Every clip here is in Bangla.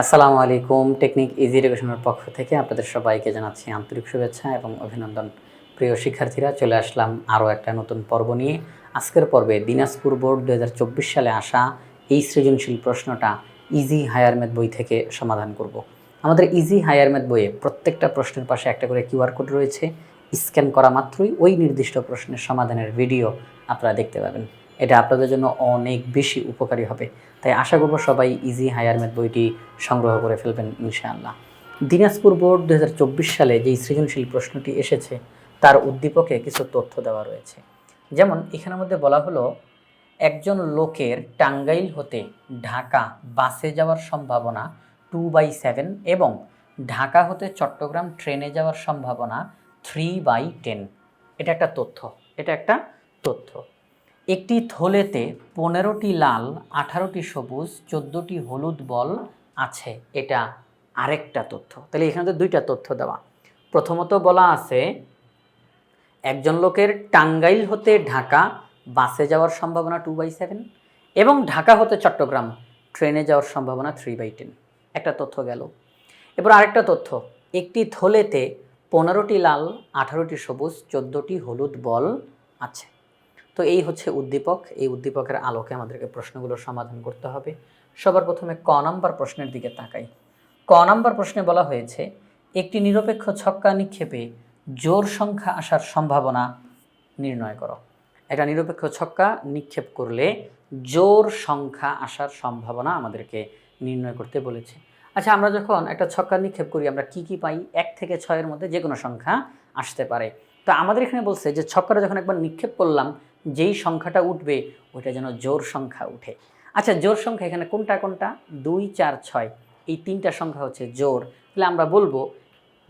আসসালামু আলাইকুম, টেকনিক ইজি এডুকেশনের পক্ষ থেকে আপনাদের সবাইকে জানাচ্ছি আন্তরিক শুভেচ্ছা এবং অভিনন্দন। প্রিয় শিক্ষার্থীরা, চলে আসলাম আরও একটা নতুন পর্ব নিয়ে। আজকের পর্বে দিনাজপুর বোর্ড দু হাজার চব্বিশ সালে আসা এই সৃজনশীল প্রশ্নটা ইজি হায়ার ম্যাথ বই থেকে সমাধান করব। আমাদের ইজি হায়ার ম্যাথ বইয়ে প্রত্যেকটা প্রশ্নের পাশে একটা করে কিউআর কোড রয়েছে। স্ক্যান করা মাত্রই ওই নির্দিষ্ট প্রশ্নের সমাধানের ভিডিও আপনারা দেখতে পাবেন। এটা আপনাদের জন্য অনেক বেশি উপকারী হবে। তাই আশা করব সবাই ইজি হায়ার ম্যাথ বইটি সংগ্রহ করে ফেলবেন ইনশাআল্লাহ। দিনাজপুর বোর্ড দু হাজার চব্বিশ সালে যেই সৃজনশীল প্রশ্নটি এসেছে, তার উদ্দীপকে কিছু তথ্য দেওয়া রয়েছে। যেমন, এখানের মধ্যে বলা হলো, একজন লোকের টাঙ্গাইল হতে ঢাকা বাসে যাওয়ার সম্ভাবনা টু বাই সেভেন এবং ঢাকা হতে চট্টগ্রাম ট্রেনে যাওয়ার সম্ভাবনা থ্রি বাই টেন এটা একটা তথ্য, এটা একটা তথ্য। একটি থলেতে পনেরোটি লাল, আঠারোটি সবুজ, চোদ্দোটি হলুদ বল আছে। এটা আরেকটা তথ্য। তাহলে এখানে তো দুইটা তথ্য দেওয়া। প্রথমত বলা আছে, একজন লোকের টাঙ্গাইল হতে ঢাকা বাসে যাওয়ার সম্ভাবনা টু বাই সেভেন এবং ঢাকা হতে চট্টগ্রাম ট্রেনে যাওয়ার সম্ভাবনা থ্রি বাই টেন একটা তথ্য গেল। এবার আরেকটা তথ্য, একটি থলেতে পনেরোটি লাল, আঠারোটি সবুজ, চোদ্দোটি হলুদ বল আছে। তো এই হচ্ছে উদ্দীপক। এই উদ্দীপকের আলোকে আমাদেরকে প্রশ্নগুলোর সমাধান করতে হবে। সবার প্রথমে ক নাম্বার প্রশ্নের দিকে তাকাই। ক নাম্বার প্রশ্নে বলা হয়েছে, একটি নিরপেক্ষ ছক্কা নিক্ষেপে জোর সংখ্যা আসার সম্ভাবনা নির্ণয় করো। একটা নিরপেক্ষ ছক্কা নিক্ষেপ করলে জোর সংখ্যা আসার সম্ভাবনা আমাদেরকে নির্ণয় করতে বলেছে। আচ্ছা আমরা যখন একটা ছক্কা নিক্ষেপ করি, আমরা কি কি পাই? এক থেকে ছয়ের মধ্যে যে কোনো সংখ্যা আসতে পারে। তো আমাদের এখানে বলছে যে ছক্কাটা যখন একবার নিক্ষেপ করলাম যেই সংখ্যাটা উঠবে, ওইটা যেন জোর সংখ্যা উঠে। আচ্ছা জোর সংখ্যা এখানে কোনটা কোনটা? দুই, চার, ছয়। এই তিনটা সংখ্যা হচ্ছে জোর। তাহলে আমরা বলব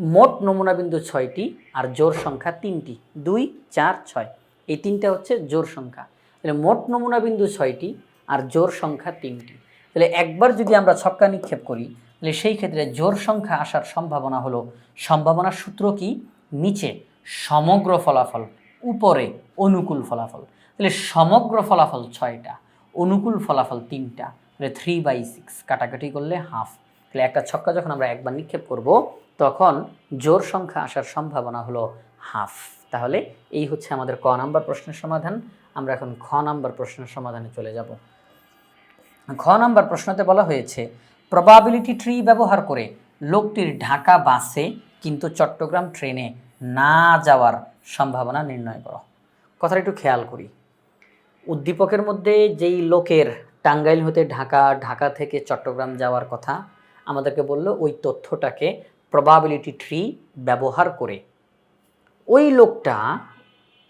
মোট নমুনা বিন্দু ছয়টি আর জোর সংখ্যা তিনটি। দুই, চার, ছয়। এই তিনটা হচ্ছে জোর সংখ্যা। তাহলে মোট নমুনা বিন্দু ছয়টি আর জোর সংখ্যা তিনটি। তাহলে একবার যদি আমরা ছক্কা নিক্ষেপ করি, তাহলে সেই ক্ষেত্রে জোর সংখ্যা আসার সম্ভাবনা হলো, সম্ভাবনার সূত্র কি? নিচে সমগ্র ফলাফল। উপরে অনুকূল ফলাফল। তাহলে সমগ্র ফলাফল ছয়টা, অনুকূল ফলাফল তিনটা, তাহলে থ্রি বাই সিক্স কাটাকাটি করলে হাফ তাহলে একটা ছক্কা যখন আমরা একবার নিক্ষেপ করব, তখন জোর সংখ্যা আসার সম্ভাবনা হলো হাফ তাহলে এই হচ্ছে আমাদের ক নাম্বার প্রশ্নের সমাধান। আমরা এখন খ নাম্বার প্রশ্নের সমাধানে চলে যাব। খ নাম্বার প্রশ্নতে বলা হয়েছে প্রবাবিলিটি ট্রি ব্যবহার করে লোকটির ঢাকা বাসে কিন্তু চট্টগ্রাম ট্রেনে না যাওয়ার সম্ভাবনা নির্ণয় করো। কথাটা একটু খেয়াল করি। উদ্দীপকের মধ্যে যেই লোকের টাঙ্গাইল হতে ঢাকা ঢাকা থেকে চট্টগ্রাম যাওয়ার কথা আমাদেরকে বলল, ওই তথ্যটাকে প্রবাবিলিটি ট্রি ব্যবহার করে ওই লোকটা,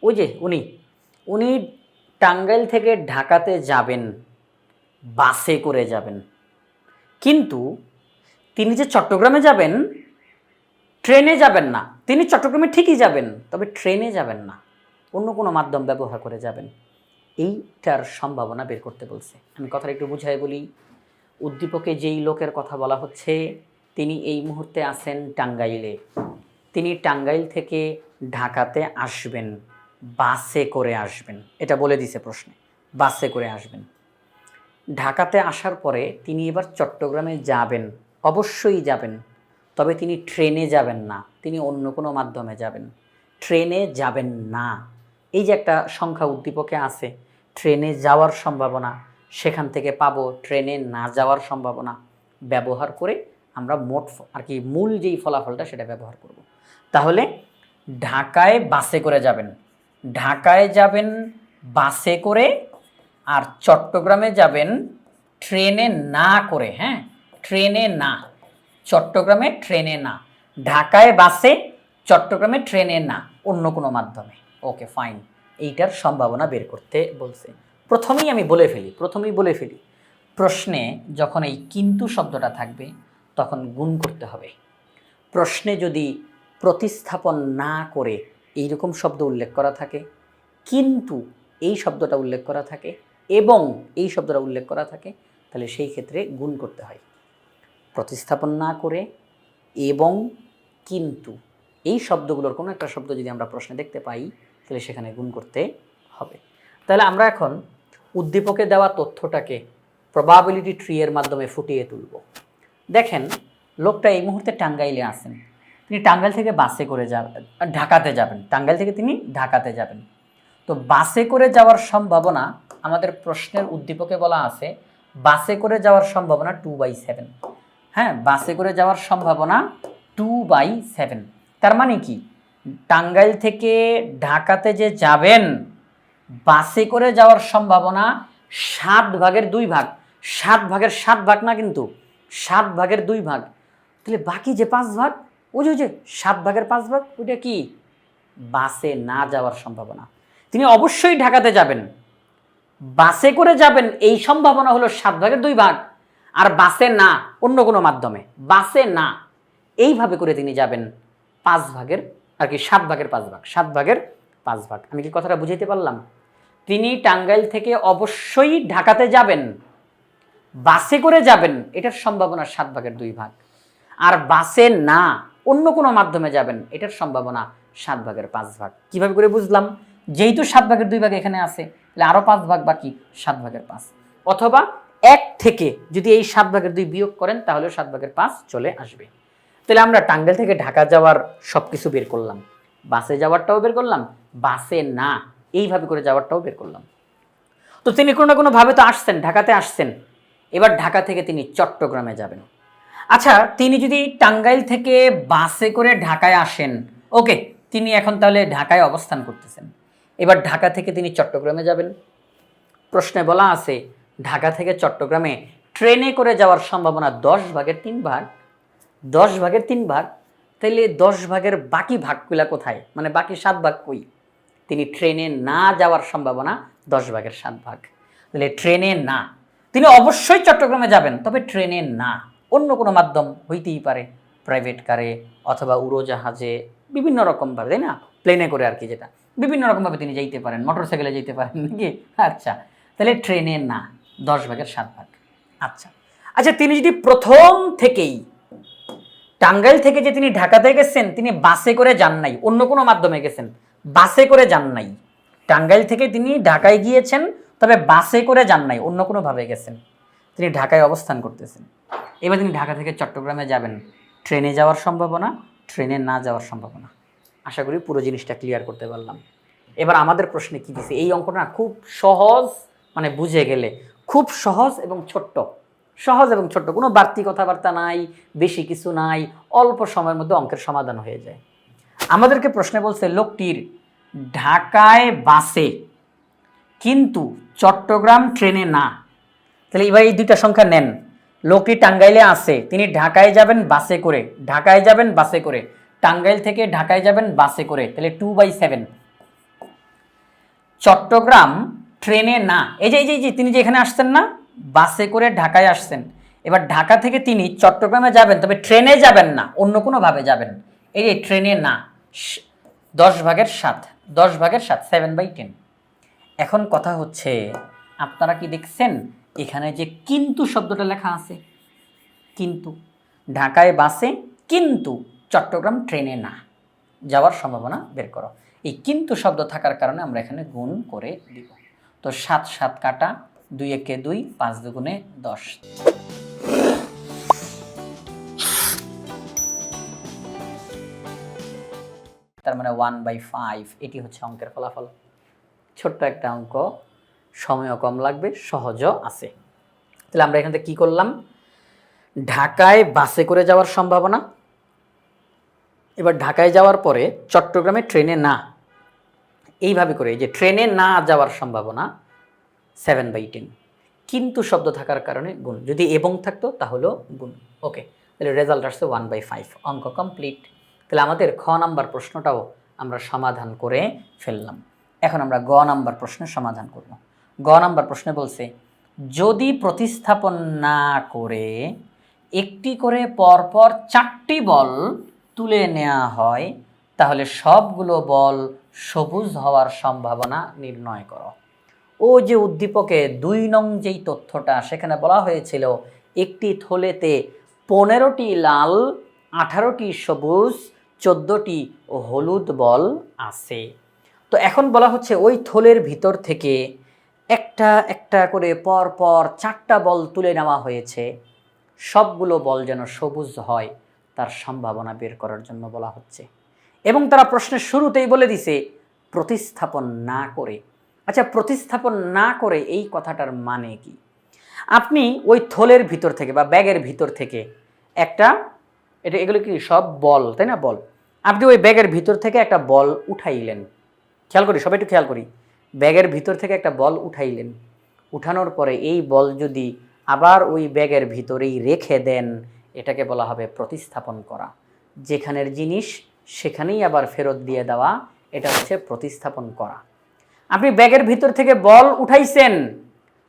ওই যে উনি উনি টাঙ্গাইল থেকে ঢাকাতে যাবেন, বাসে করে যাবেন। কিন্তু তিনি যে চট্টগ্রামে যাবেন ট্রেনে যাবেন না। তিনি চট্টগ্রামে ঠিকই যাবেন, তবে ট্রেনে যাবেন না। অন্য কোনো মাধ্যম ব্যবহার করে যাবেন। এইটার সম্ভাবনা বের করতে বলছে। আমি কথাটা একটু বুঝাই বলি। উদ্দীপকে যেই লোকের কথা বলা হচ্ছে, তিনি এই মুহূর্তে আছেন টাঙ্গাইলে। তিনি টাঙ্গাইল থেকে ঢাকাতে আসবেন, বাসে করে আসবেন। এটা বলে দিছে প্রশ্নে, বাসে করে আসবেন। ঢাকাতে আসার পরে তিনি এবার চট্টগ্রামে যাবেন, অবশ্যই যাবেন। তবে তিনি ট্রেনে যাবেন না, তিনি অন্য কোনো মাধ্যমে যাবেন। ট্রেনে যাবেন না। এই যে একটা সংখ্যা উদ্দীপকে আছে, ট্রেনে যাওয়ার সম্ভাবনা, সেখান থেকে পাবো, ট্রেনে না যাওয়ার সম্ভাবনা, ব্যবহার করে আমরা মোট আর কি মূল যেই ফলাফলটা সেটা ব্যবহার করব। তাহলে ঢাকায় বাসে করে যাবেন। ঢাকায় যাবেন, বাসে করে, আর চট্টগ্রামে যাবেন, ট্রেনে না করে হ্যাঁ? ট্রেনে না। চট্টগ্রামে ট্রেনে না। ঢাকায় বাসে চট্টগ্রামে ট্রেনে না, অন্য কোনো মাধ্যমে। Okay, fine. এইটার সম্ভাবনা বের করতে বলছে। প্রথমেই আমি বলে ফেলি, প্রথমেই বলে ফেলি, প্রশ্নে যখন এই কিন্তু শব্দটা থাকবে, তখন গুণ করতে হবে। প্রশ্নে যদি প্রতিস্থাপন না করে এইরকম শব্দ উল্লেখ করা থাকে, কিন্তু এই শব্দটা উল্লেখ করা থাকে এবং এই শব্দটা উল্লেখ করা থাকে, তাহলে সেই ক্ষেত্রে গুণ করতে হয়। প্রতিস্থাপন না করে এবং কিন্তু এই শব্দগুলোর কোনো একটা শব্দ যদি আমরা প্রশ্নে দেখতে পাই, তাহলে সেখানে গুণ করতে হবে। তাহলে আমরা এখন উদ্দীপকে দেওয়া তথ্যটাকে প্রবাবিলিটি ট্রি এর মাধ্যমে ফুটিয়ে তুলব। দেখেন, লোকটা এই মুহূর্তে টাঙ্গাইলে আসেন তিনি টাঙ্গাইল থেকে বাসে করে যাবেন ঢাকাতে যাবেন। টাঙ্গাইল থেকে তিনি ঢাকাতে যাবেন। তো বাসে করে যাওয়ার সম্ভাবনা আমাদের প্রশ্নের উদ্দীপকে বলা আছে, বাসে করে যাওয়ার সম্ভাবনা টু বাই সেভেন হ্যাঁ বাসে করে যাওয়ার সম্ভাবনা টু বাই সেভেন তার মানে কি? টাঙ্গাইল থেকে ঢাকাতে যে যাবেন, বাসে করে যাওয়ার সম্ভাবনা সাত ভাগের দুই ভাগ। সাত ভাগের সাত ভাগ না কিন্তু সাত ভাগের দুই ভাগ। তাহলে বাকি যে পাঁচ ভাগ, ওই যে সাত ভাগের পাঁচ ভাগ, ওইটা কি? বাসে না যাওয়ার সম্ভাবনা। তিনি অবশ্যই ঢাকাতে যাবেন। বাসে করে যাবেন, এই সম্ভাবনা হলো সাত ভাগের দুই ভাগ। আর বাসে না, অন্য কোনো মাধ্যমে, বাসে না, এইভাবে করে তিনি যাবেন পাঁচ ভাগের, আর কি সাত ভাগের পাঁচ ভাগ, সাত ভাগের পাঁচ ভাগ। আমি কি কথাটা বুঝাইতে পারলাম? তিনি টাঙ্গাইল থেকে অবশ্যই ঢাকাতে যাবেন, বাসে করে যাবেন, এটার সম্ভাবনা সাত ভাগের দুই ভাগ। আর বাসে না, অন্য কোনো মাধ্যমে যাবেন, এটার সম্ভাবনা সাত ভাগের পাঁচ ভাগ। কীভাবে করে বুঝলাম? যেহেতু সাত ভাগের দুই ভাগ এখানে আছে, তাহলে আরও পাঁচ ভাগ বাকি, সাত ভাগের পাঁচ। অথবা এক থেকে যদি এই সাত ভাগের দুই বিয়োগ করেন, তাহলে সাত ভাগের পাঁচ চলে আসবে। তাহলে আমরা টাঙ্গাইল থেকে ঢাকা যাওয়ার সব কিছু বের করলাম। বাসে যাওয়ারটাও বের করলাম, বাসে না, এইভাবে করে যাওয়ারটাও বের করলাম। তো তিনি কোনো না কোনোভাবে তো আসছেন, ঢাকাতে আসছেন। এবার ঢাকা থেকে তিনি চট্টগ্রামে যাবেন। আচ্ছা তিনি যদি টাঙ্গাইল থেকে বাসে করে ঢাকায় আসেন, ওকে, তিনি এখন তাহলে ঢাকায় অবস্থান করতেছেন। এবার ঢাকা থেকে তিনি চট্টগ্রামে যাবেন। প্রশ্নে বলা আছে ঢাকা থেকে চট্টগ্রামে ট্রেনে করে যাওয়ার সম্ভাবনা দশ ভাগের তিন ভাগ। দশ ভাগের তিন ভাগ? তাইলে দশ ভাগের বাকি ভাগগুলা কোথায়? মানে বাকি সাত ভাগ কই? তিনি ট্রেনে না যাওয়ার সম্ভাবনা দশ ভাগের সাত ভাগ। তাহলে ট্রেনে না। তিনি অবশ্যই চট্টগ্রামে যাবেন, তবে ট্রেনে না। অন্য কোনো মাধ্যম হইতেই পারে, প্রাইভেট কারে অথবা উড়োজাহাজে, বিভিন্ন রকমভাবে, তাই না? প্লেনে করে আর কি যেটা। বিভিন্ন রকমভাবে তিনি যাইতে পারেন মোটর সাইকেলে যেতে পারেন নাকি? আচ্ছা তাহলে ট্রেনে না। দশ ভাগের সাত ভাগ। আচ্ছা। আচ্ছা তিনি যদি প্রথম থেকেই টাঙ্গাইল থেকে যে তিনি ঢাকাতে গেছেন, তিনি বাসে করে যান নাই, অন্য কোনো মাধ্যমে গেছেন, বাসে করে যান নাই, টাঙ্গাইল থেকে তিনি ঢাকায় গিয়েছেন, তবে বাসে করে যান নাই, অন্য কোনোভাবে গেছেন, তিনি ঢাকায় অবস্থান করতেছেন। এবার তিনি ঢাকা থেকে চট্টগ্রামে যাবেন। ট্রেনে যাওয়ার সম্ভাবনা, ট্রেনে না যাওয়ার সম্ভাবনা। আশা করি পুরো জিনিসটা ক্লিয়ার করতে পারলাম। এবার আমাদের প্রশ্নে কি দিছে? এই অঙ্কটা খুব সহজ মানে বুঝে গেলে। খুব সহজ এবং ছোট্ট। সহজ এবং ছোট্ট, কোনো বাড়তি কথাবার্তা নাই, বেশি কিছু নাই, অল্প সময়ের মধ্যে অঙ্কের সমাধান হয়ে যায়। আমাদেরকে প্রশ্নে বলছে, লোকটির ঢাকায় বাসে কিন্তু চট্টগ্রাম ট্রেনে না। তাহলে এবার এই দুইটা সংখ্যা নেন। লোকটি টাঙ্গাইলে আছে, তিনি ঢাকায় যাবেন বাসে করে। ঢাকায় যাবেন বাসে করে। টাঙ্গাইল থেকে ঢাকায় যাবেন বাসে করে। তাহলে টু বাই সেভেন চট্টগ্রাম ট্রেনে না। এই যে এই যে তিনি যে এখানে আসছেন না, বাসে করে ঢাকায় আসছেন। এবার ঢাকা থেকে তিনি চট্টগ্রামে যাবেন, তবে ট্রেনে যাবেন না, অন্য কোনোভাবে যাবেন। এই যে, ট্রেনে না দশ ভাগের সাত, দশ ভাগের সাত সেভেন বাই টেন এখন কথা হচ্ছে, আপনারা কি দেখছেন? এখানে যে কিন্তু শব্দটা লেখা আছে। কিন্তু। ঢাকায় বাসে কিন্তু, চট্টগ্রাম ট্রেনে না। যাওয়ার সম্ভাবনা বের করো। এই কিন্তু শব্দ থাকার কারণে আমরা এখানে গুণ করে দিব। তো সাত সাত কাটা, দুই একে দুই, পাঁচ দুগুণে দশ। তার মানে ওয়ান বাই ফাইভ এটি হচ্ছে অঙ্কের ফলাফল। ছোট্ট একটা অঙ্ক, সময়ও কম লাগবে, সহজও আছে। তাহলে আমরা এখান থেকে কী করলাম? ঢাকায় বাসে করে যাওয়ার সম্ভাবনা। এবার ঢাকায় যাওয়ার পরে চট্টগ্রামে ট্রেনে না এইভাবে করে যে ট্রেনে না যাওয়ার সম্ভাবনা সেভেন বাই টেন কিন্তু শব্দ থাকার কারণে গুণ। যদি এবং থাকতো, তাহলেও গুণ। ওকে তাহলে রেজাল্ট আসছে ওয়ান বাই ফাইভ অঙ্ক কমপ্লিট তাহলে আমাদের খ নাম্বার প্রশ্নটাও আমরা সমাধান করে ফেললাম। এখন আমরা গ নাম্বার প্রশ্নের সমাধান করব। গ নাম্বার প্রশ্নে বলছে, যদি প্রতিস্থাপন না করে একটি করে পরপর চারটি বল তুলে নেওয়া হয়, তাহলে সবগুলো বল সবুজ হওয়ার সম্ভাবনা নির্ণয় করো। ও যে উদ্দীপকে দুই নং যেই তথ্যটা, সেখানে বলা হয়েছিল, একটি থলেতে পনেরোটি লাল, আঠারোটি সবুজ, চোদ্দোটি হলুদ বল আছে। তো এখন বলা হচ্ছে ওই থলের ভিতর থেকে একটা একটা করে পর পর চারটা বল তুলে নেওয়া হয়েছে। সবগুলো বল যেন সবুজ হয়, তার সম্ভাবনা বের করার জন্য বলা হচ্ছে। এবং তারা প্রশ্নের শুরুতেই বলে দিছে, প্রতিস্থাপন না করে। আচ্ছা প্রতিস্থাপন না করে এই কথাটার মানে কি? আপনি ওই থলের ভিতর থেকে বা ব্যাগের ভিতর থেকে একটা, এটা এগুলো কি সব বল, তাই না? বল। আপনি ওই ব্যাগের ভিতর থেকে একটা বল উঠাইলেন। খেয়াল করি, সবাই একটু খেয়াল করি। ব্যাগের ভিতর থেকে একটা বল উঠাইলেন। উঠানোর পরে এই বল যদি আবার ওই ব্যাগের ভিতরেই রেখে দেন, এটাকে বলা হবে প্রতিস্থাপন করা। যেখানের জিনিস সেখানেই আবার ফেরত দিয়ে দেওয়া, এটা হচ্ছে প্রতিস্থাপন করা। আপনি ব্যাগের ভিতর থেকে বল উঠাইছেন,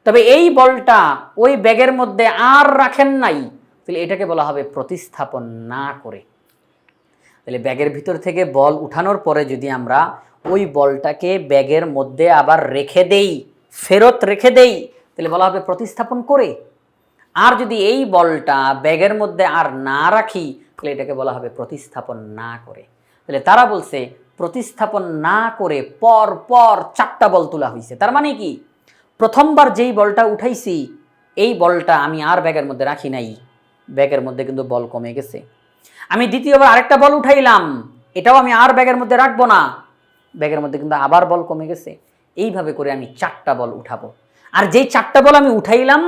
তবে এই বলটা ওই ব্যাগের মধ্যে আর রাখেন নাই। তাহলে এটাকে বলা হবে প্রতিস্থাপন না করে। তাহলে ব্যাগের ভিতর থেকে বল উঠানোর পরে যদি আমরা ওই বলটাকে ব্যাগের মধ্যে আবার রেখে দেই, ফেরত রেখে দেই, তাহলে বলা হবে প্রতিস্থাপন করে। আর যদি এই বলটা ব্যাগের মধ্যে আর না রাখি, তাহলে এটাকে বলা হবে প্রতিস্থাপন না করে। তাহলে তারা বলছে, প্রতিস্থাপন না করে পর পর চারটা বল তোলা হয়েছে তার মানে কি? প্রথমবার যেই বলটা উঠাইছি, এই বলটা আমি আর ব্যাগের মধ্যে রাখি নাই। ব্যাগের মধ্যে কিন্তু বল কমে গেছে। আমি দ্বিতীয়বার আরেকটা বল উঠাইলাম, এটাও আমি আর ব্যাগের মধ্যে রাখব না। ব্যাগের মধ্যে কিন্তু আবার বল কমে গেছে। এইভাবে করে আমি চারটা বল উঠাবো। আর যেই চারটা বল আমি উঠাইলাম,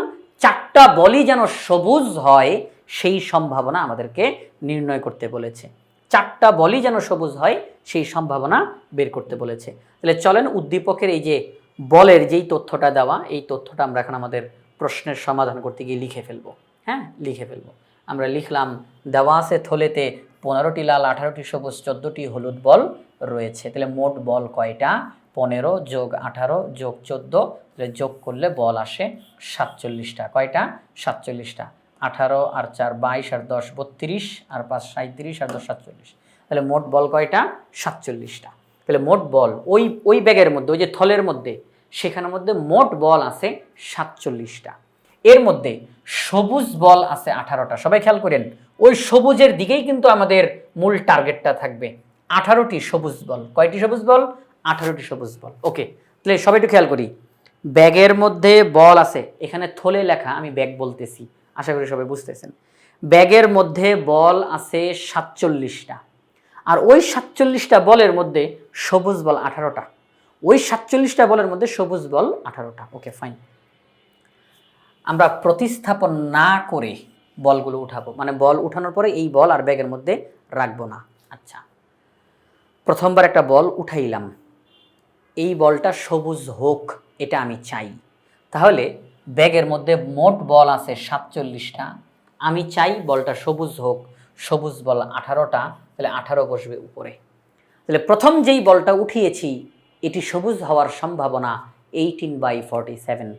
চারটা বলই যেন সবুজ হয়, সেই সম্ভাবনা আমাদেরকে নির্ণয় করতে বলেছে। চারটা বলই যেন সবুজ হয়, সেই সম্ভাবনা বের করতে বলেছে। তাহলে চলেন উদ্দীপকের এই যে বলের যেই তথ্যটা দেওয়া, এই তথ্যটা আমরা এখন আমাদের প্রশ্নের সমাধান করতে গিয়ে লিখে ফেলব। হ্যাঁ লিখে ফেলব। আমরা লিখলাম, দেওয়া আছে থলেতে পনেরোটি লাল, আঠারোটি সবুজ, চোদ্দোটি হলুদ বল রয়েছে। তাহলে মোট বল কয়টা? পনেরো যোগ আঠারো যোগ চোদ্দ, তাহলে যোগ করলে বল আসে সাতচল্লিশটা। কয়টা? সাতচল্লিশটা। আঠারো আর চার বাইশ আর দশ বত্রিশ আর পাঁচ সাঁত্রিশ আর দশ সাতচল্লিশ। তাহলে মোট বল কয়টা? সাতচল্লিশটা। তাহলে মোট বল ওই ওই ব্যাগের মধ্যে, ওই যে থলের মধ্যে, সেখানের মধ্যে মোট বল আছে সাতচল্লিশটা। এর মধ্যে সবুজ বল আছে আঠারোটা। সবাই খেয়াল করেন, ওই সবুজের দিকেই কিন্তু আমাদের মূল টার্গেটটা থাকবে। আঠারোটি সবুজ বল। কয়টি সবুজ বল? আঠারোটি সবুজ বল। ওকে, তাহলে সবাই একটু খেয়াল করি। ব্যাগের মধ্যে বল আছে। এখানে থলে লেখা, আমি ব্যাগ বলতেছি। আশা করি সবাই বুঝতেছেন। ব্যাগের মধ্যে বল আছে সাতচল্লিশটা। আর ওই সাতচল্লিশটা বলের মধ্যে সবুজ বল আঠারোটা। ওই সাতচল্লিশটা বলের মধ্যে সবুজ বল আঠারোটা। Okay, fine. আমরা প্রতিস্থাপন না করে বলগুলো উঠাবো। মানে বল উঠানোর পরে এই বল আর ব্যাগের মধ্যে রাখব না। আচ্ছা। প্রথমবার একটা বল উঠাইলাম। এই বলটা সবুজ হোক, এটা আমি চাই। তাহলে ব্যাগের মধ্যে মোট বল আছে সাতচল্লিশটা। আমি চাই বলটা সবুজ হোক, সবুজ বল আঠারোটা, তাহলে আঠারো বসবে উপরে। তাহলে প্রথম যেই বলটা উঠিয়েছি, এটি সবুজ হওয়ার সম্ভাবনা এইটিন বাই ফর্টি সেভেন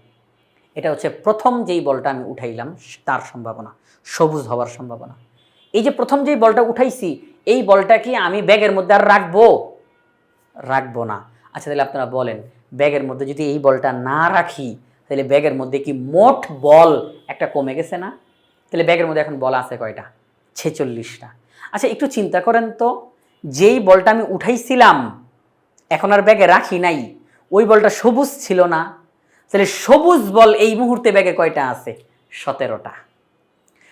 এটা হচ্ছে প্রথম যেই বলটা আমি উঠাইলাম, তার সম্ভাবনা, সবুজ হওয়ার সম্ভাবনা। এই যে প্রথম যেই বলটা উঠাইছি, এই বলটা কি আমি ব্যাগের মধ্যে আর রাখব? রাখব না। আচ্ছা তাহলে আপনারা বলেন, ব্যাগের মধ্যে যদি এই বলটা না রাখি তাহলে ব্যাগের মধ্যে কি মোট বল একটা কমে গেছে না? তাহলে ব্যাগের মধ্যে এখন বল আছে কয়টা? ছেচল্লিশটা। আচ্ছা একটু চিন্তা করেন তো, যেই বলটা আমি উঠাইছিলাম, এখন আর ব্যাগে রাখি নাই, ওই বলটা সবুজ ছিল না? তাহলে সবুজ বল এই মুহূর্তে ব্যাগে কয়টা আছে? সতেরোটা।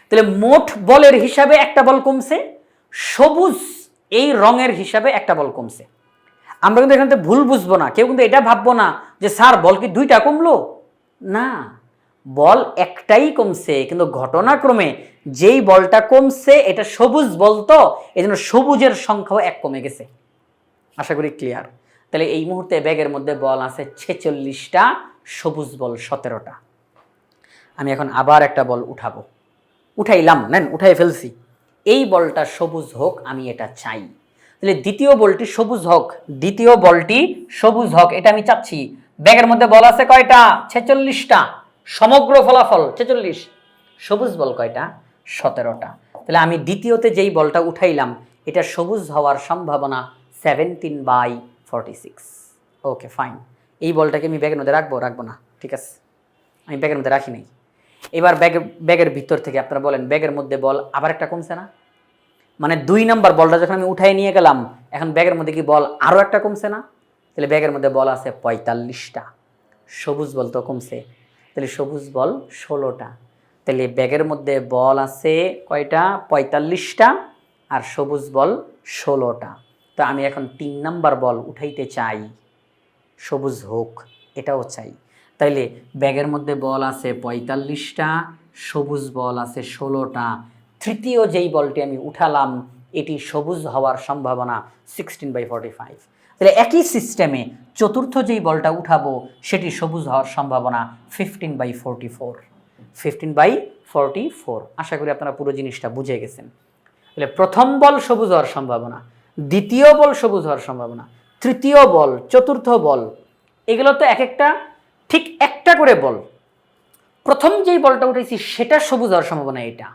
তাহলে মোট বলের হিসাবে একটা বল কমছে, সবুজ এই রঙের হিসাবে একটা বল কমছে। আমরা কিন্তু এখান থেকে ভুল বুঝব না, কেউ কিন্তু এটা ভাববো না যে, স্যার, বল কি দুইটা কমলো? না, বল একটাই কমছে, কিন্তু ঘটনাক্রমে যেই বলটা কমছে, এটা সবুজ বল তো এই জন্য সবুজের সংখ্যাও এক কমে গেছে। আশা করি ক্লিয়ার তাহলে এই মুহূর্তে ব্যাগের মধ্যে বল আছে ছেচল্লিশটা, সবুজ বল সতেরোটা। আমি এখন আবার একটা বল উঠাবো। উঠাইলাম, নেন, উঠাই ফেলছি। এই বলটা সবুজ হোক, আমি এটা চাই। তাহলে দ্বিতীয় বলটি সবুজ হোক, দ্বিতীয় বলটি সবুজ হোক, এটা আমি চাচ্ছি ব্যাগের মধ্যে বল আছে কয়টা? ছেচল্লিশটা। সমগ্র ফলাফল, ছেচল্লিশ। সবুজ বল কয়টা? সতেরোটা। তাহলে আমি দ্বিতীয়তে যেই বলটা উঠাইলাম, এটা সবুজ হওয়ার সম্ভাবনা seventeen by forty six okay fine এই বলটাকে আমি ব্যাগের মধ্যে রাখব? রাখব না। ঠিক আছে? আমি ব্যাগের মধ্যে রাখি নাই। এবার ব্যাগের ব্যাগের ভিতর থেকে আপনারা বলেন, ব্যাগের মধ্যে বল আবার একটা কমছে না? মানে দুই নম্বর বলটা যখন আমি উঠাই নিয়ে গেলাম, এখন ব্যাগের মধ্যে কি বল আরও একটা কমছে না? তাহলে ব্যাগের মধ্যে বল আছে পঁয়তাল্লিশটা। সবুজ বল তো কমছে। তাহলে সবুজ বল ষোলোটা। তাহলে ব্যাগের মধ্যে বল আছে কয়টা? পঁয়তাল্লিশটা আর সবুজ বল ষোলোটা। তো আমি এখন তিন নাম্বার বল উঠাইতে চাই। সবুজ হোক, এটাও চাই। তাইলে ব্যাগের মধ্যে বল আছে পঁয়তাল্লিশটা, সবুজ বল আছে ষোলোটা। তৃতীয় যেই বলটি আমি উঠালাম, এটি সবুজ হওয়ার সম্ভাবনা সিক্সটিন বাই ফর্টি ফাইভ তাহলে একই সিস্টেমে চতুর্থ যেই বলটা উঠাবো, সেটি সবুজ হওয়ার সম্ভাবনা fifteen by forty four fifteen by forty four আশা করি আপনারা পুরো জিনিসটা বুঝে গেছেন। তাহলে প্রথম বল সবুজ হওয়ার সম্ভাবনা, দ্বিতীয় বল সবুজ হওয়ার সম্ভাবনা, তৃতীয় বল, চতুর্থ বল, এগুলো তো এক একটা, ঠিক একটা করে বল। প্রথম যেই বলটা উঠেছি, সেটা সবুজ হওয়ার সম্ভাবনা এটা।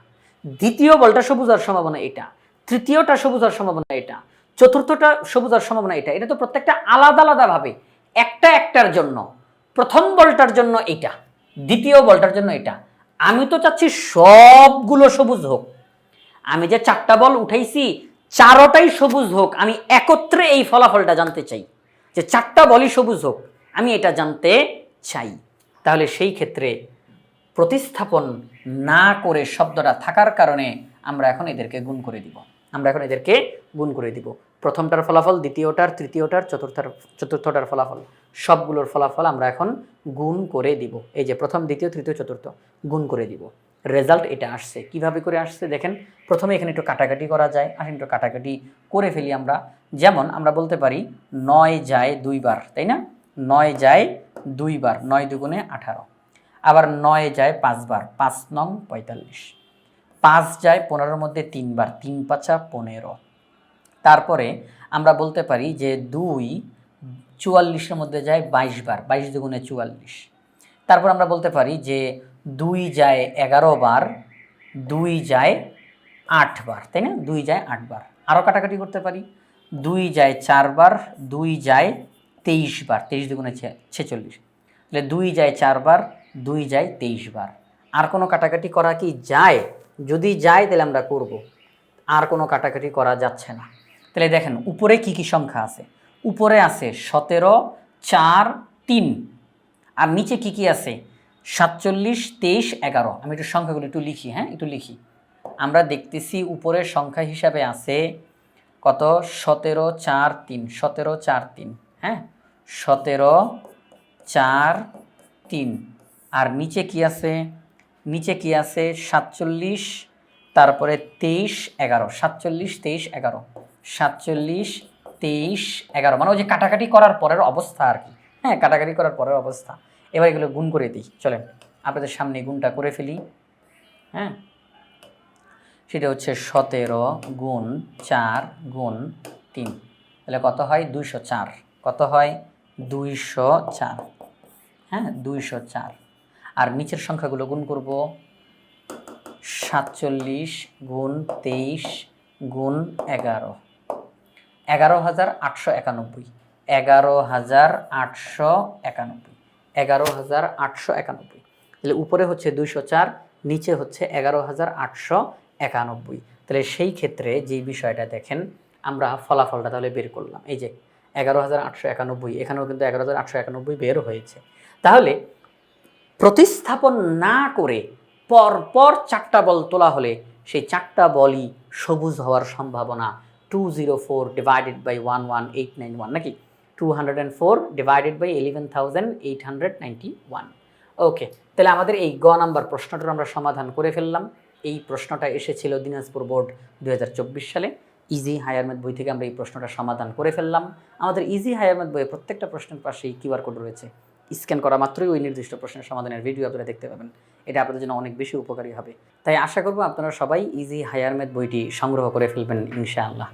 দ্বিতীয় বলটা সবুজ হওয়ার সম্ভাবনা এটা। তৃতীয়টা সবুজ হওয়ার সম্ভাবনা এটা। চতুর্থটা সবুজ আর সম্ভাবনা এটা। এটা তো প্রত্যেকটা আলাদা আলাদাভাবে একটা একটার জন্য। প্রথম বলটার জন্য এটা। দ্বিতীয় বলটার জন্য এটা। আমি তো চাচ্ছি সবগুলো সবুজ হোক। আমি যে চারটা বল উঠাইছি, চারোটাই সবুজ হোক। আমি একত্রে এই ফলাফলটা জানতে চাই। যে চারটা বলই সবুজ হোক। আমি এটা জানতে চাই। তাহলে সেই ক্ষেত্রে প্রতিস্থাপন না করে শব্দটা থাকার কারণে আমরা এখন এদেরকে গুণ করে দিব। আমরা এখন এদেরকে গুণ করে দিব। প্রথমটার ফলাফল, দ্বিতীয়টার, তৃতীয়টার, চতুর্থার, চতুর্থটার ফলাফল, সবগুলোর ফলাফল আমরা এখন গুণ করে দিব। এই যে প্রথম, দ্বিতীয়, তৃতীয়, চতুর্থ, গুণ করে দিব। রেজাল্ট এটা আসছে। কীভাবে করে আসছে? দেখেন, প্রথমে এখানে একটু কাটাকাটি করা যায়। আসেন একটু কাটাকাটি করে ফেলি আমরা। যেমন আমরা বলতে পারি, নয় যায় দুইবার, তাই না? নয় যায় দুইবার, নয় দুগুণে আঠারো। আবার নয় যায় পাঁচবার, পাঁচ নং পঁয়তাল্লিশ। পাঁচ যায় পনেরোর মধ্যে তিনবার, তিন পাঁচা পনেরো। তারপরে আমরা বলতে পারি যে দুই চুয়াল্লিশের মধ্যে যায় বাইশ বার, বাইশ দুগুণে চুয়াল্লিশ। তারপর আমরা বলতে পারি যে দুই যায় এগারো বার, দুই যায় আট বার, তাই না? দুই যায় আট বার। আরও কাটাকাটি করতে পারি। দুই যায় চারবার দুই যায় তেইশ বার, তেইশ দুগুণে ছেচল্লিশ। তাহলে দুই যায় চারবার দুই যায় তেইশ বার। আর কোনো কাটাকাটি করা কি যায়? যদি যায় তাহলে আমরা করব। আর কোনো কাটাকাটি করা যাচ্ছে না। তাহলে দেখেন, উপরে কি কি সংখ্যা আছে? উপরে আছে সতেরো, চার, তিন। আর নিচে কি কি আছে? সাতচল্লিশ, তেইশ, এগারো। আমি একটু সংখ্যাগুলো একটু লিখি হ্যাঁ? একটু লিখি। আমরা দেখতেছি উপরের সংখ্যা হিসাবে আছে কত? সতেরো, চার, তিন। সতেরো, চার, তিন হ্যাঁ? সতেরো, চার, তিন। আর নিচে কি আছে? নিচে কি আছে? সাতচল্লিশ, তারপরে তেইশ, এগারো। সাতচল্লিশ, তেইশ, এগারো। সাতচল্লিশ, তেইশ, এগারো। মানে ওই যে কাটাকাটি করার পরের অবস্থা আর কি। হ্যাঁ কাটাকাটি করার পরের অবস্থা। এবার এগুলো গুণ করে দিই। চলেন, আপনাদের সামনে গুণটা করে ফেলি। হ্যাঁ সেটা হচ্ছে সতেরো গুণ চার গুণ তিন। তাহলে কত হয়? দুইশো চার। কত হয়? দুইশো চার। হ্যাঁ দুইশো চার। আর নিচের সংখ্যাগুলো গুণ করব। সাতচল্লিশ গুণ তেইশ গুণ এগারো। এগারো হাজার আটশো একানব্বই। এগারো হাজার আটশো একানব্বই। এগারো হাজার আটশো একানব্বই। তাহলে উপরে হচ্ছে দুইশো চার, নিচে হচ্ছে এগারো হাজার আটশো একানব্বই। তাহলে সেই ক্ষেত্রে যে বিষয়টা দেখেন, আমরা ফলাফলটা তাহলে বের করলাম। এই যে এগারো হাজার আটশো একানব্বই, এখানেও কিন্তু এগারো হাজার আটশো একানব্বই বের হয়েছে। তাহলে প্রতিস্থাপন না করে পরপর চারটা বল তোলা হলে সেই চারটা বলই সবুজ হওয়ার সম্ভাবনা two zero four divided by one one eight nine one নাকি two hundred and four divided by eleven thousand eight hundred one okay তাহলে আমাদের এই গ নাম্বার প্রশ্নটার আমরা সমাধান করে ফেললাম। এই প্রশ্নটা এসেছিল দিনাজপুর বোর্ড দু হাজার চব্বিশ সালে। ইজি হায়ার বই থেকে আমরা এই প্রশ্নটা সমাধান করে ফেললাম। আমাদের ইজি হায়ার ম্যাথ বইয়ে প্রত্যেকটা প্রশ্নের পাশেই কিউআর কোড রয়েছে। স্ক্যান করা মাত্রই ওই নির্দিষ্ট প্রশ্নের সমাধানের ভিডিও আপনারা দেখতে পাবেন। এটা আপনাদের জন্য অনেক বেশি উপকারী হবে। তাই আশা করব আপনারা সবাই ইজি হায়ার ম্যাথ বইটি সংগ্রহ করে ফেলবেন, ইনশাআল্লাহ।